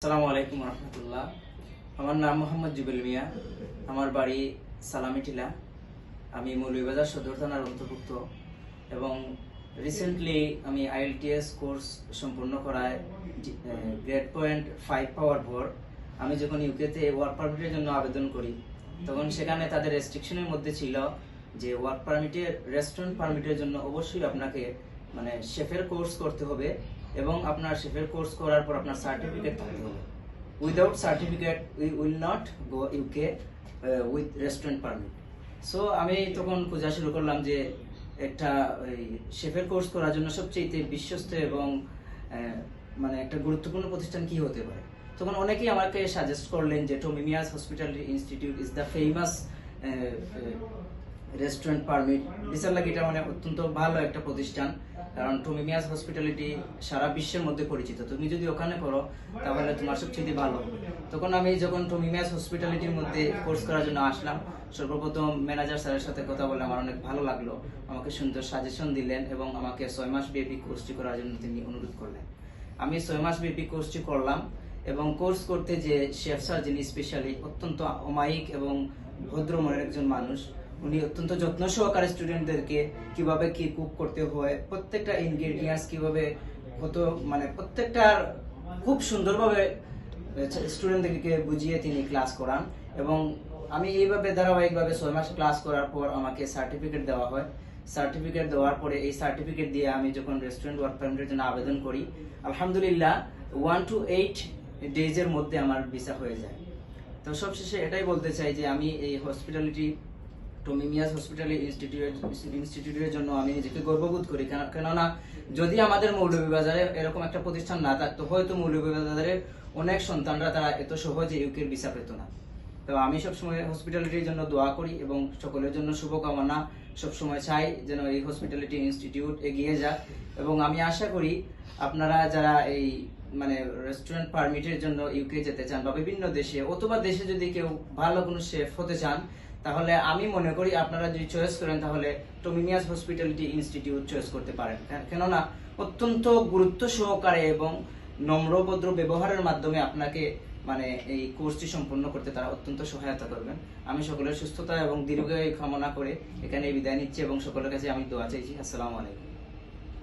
আসসালামু আলাইকুম রহমতুল্লাহ। আমার নাম মোহাম্মদ জুবেল মিয়া। আমার বাড়ি সালামিটিলা। আমি মৌলভীবাজার সদর থানার অন্তর্ভুক্ত এবং রিসেন্টলি আমি আইএলটিএস কোর্স সম্পূর্ণ করায় গ্রেড পয়েন্ট ফাইভ পাওয়ার পর আমি যখন ইউকেতে ওয়ার্ক পারমিটের জন্য আবেদন করি, তখন সেখানে তাদের রেস্ট্রিকশনের মধ্যে ছিল যে ওয়ার্ক পারমিটের রেস্টুরেন্ট পারমিটের জন্য অবশ্যই আপনাকে মানে শেফের কোর্স করতে হবে। এবং আপনার শেফের কোর্স করার পর আপনার সার্টিফিকেট থাকতে হবে। Without certificate we will not go UK with restaurant permit so আমি তখন খোঁজা শুরু করলাম যে একটা ওই শেফের কোর্স করার জন্য সবচেয়ে বিশ্বস্ত এবং মানে একটা গুরুত্বপূর্ণ প্রতিষ্ঠান কি হতে পারে? তখন অনেকেই আমাকে সাজেস্ট করলেন যে টোমিমিয়াস hospital institute is the famous restaurant permit বিচার লাগে এটা মানে অত্যন্ত ভালো একটা প্রতিষ্ঠান, কারণ টুমিমিয়াস হসপিটালিটি সারা বিশ্বের মধ্যে পরিচিত। তুমি যদি ওখানে করো, তাহলে তোমার সবচেয়ে ভালো। তখন আমি যখন টুমিমিয়াস হসপিটালিটির মধ্যে কোর্স করার জন্য আসলাম, সর্বপ্রথম ম্যানেজার স্যারের সাথে কথা বলে আমার অনেক ভালো লাগল। আমাকে সুন্দর সাজেশন দিলেন এবং আমাকে ছয় মাস ব্যাপী কোর্সটি করার জন্য তিনি অনুরোধ করলেন। আমি ছয় মাস ব্যাপী কোর্সটি করলাম এবং কোর্স করতে যে শেফ স্যার যিনি স্পেশালি অত্যন্ত অমায়িক এবং ভদ্র মনের একজন মানুষ উনি অত্যন্ত যত্ন সহকারে স্টুডেন্টদেরকে কীভাবে কি কুক করতে হয়, প্রত্যেকটা ইনগ্রেডিয়েন্টস কীভাবে কত মানে প্রত্যেকটার খুব সুন্দরভাবে স্টুডেন্টদেরকে বুঝিয়ে তিনি ক্লাস করান এবং আমি এইভাবে ধারাবাহিকভাবে ছয় মাস ক্লাস করার পর আমাকে সার্টিফিকেট দেওয়া হয়। সার্টিফিকেট দেওয়ার পরে এই সার্টিফিকেট দিয়ে আমি যখন রেস্টুরেন্ট ওয়ার্ক পারমিটের জন্য আবেদন করি, আলহামদুলিল্লাহ ওয়ান টু এইট ডেজের মধ্যে আমার ভিসা হয়ে যায়। তো সবশেষে এটাই বলতে চাই যে আমি এই হসপিটালিটি টোমিমিয়াস হসপিটাল ইনস্টিটিউট ইনস্টিটিউটের জন্য আমি নিজেকে গর্ববোধ করি। কেন- কেননা, যদি আমাদের মৌলভীবাজারে এরকম একটা প্রতিষ্ঠান না থাকতো, হয়তো মৌলভীবাজারে অনেক সন্তানরা তারা এত সহজে ইউকের ভিসা পেত না। তো আমি সবসময় হসপিটালিটির জন্য দোয়া করি এবং সকলের জন্য শুভকামনা সবসময় চাই যেন এই হসপিটালিটি ইনস্টিটিউট এগিয়ে যাক। এবং আমি আশা করি আপনারা যারা এই মানে রেস্টুরেন্ট পারমিটের জন্য ইউকে যেতে চান বা বিভিন্ন দেশে অথবা দেশে যদি কেউ ভালো কোনো শেফ হতে চান, তাহলে আমি মনে করি আপনারা যদি চয়েস করেন, তাহলে টোমিনিয়াস হসপিটালিটি ইনস্টিটিউট চয়েস করতে পারেন। কেন- কেননা অত্যন্ত গুরুত্ব সহকারে এবং নম্রভদ্র ব্যবহারের মাধ্যমে আপনাকে মানে এই কোর্সটি সম্পূর্ণ করতে তারা অত্যন্ত সহায়তা করবেন। আমি সকলের সুস্থতা এবং দীর্ঘায়ু কামনা করে এখানে বিদায় নিচ্ছি এবং সকলের কাছে আমি দোয়া চাইছি। আসসালামু আলাইকুম।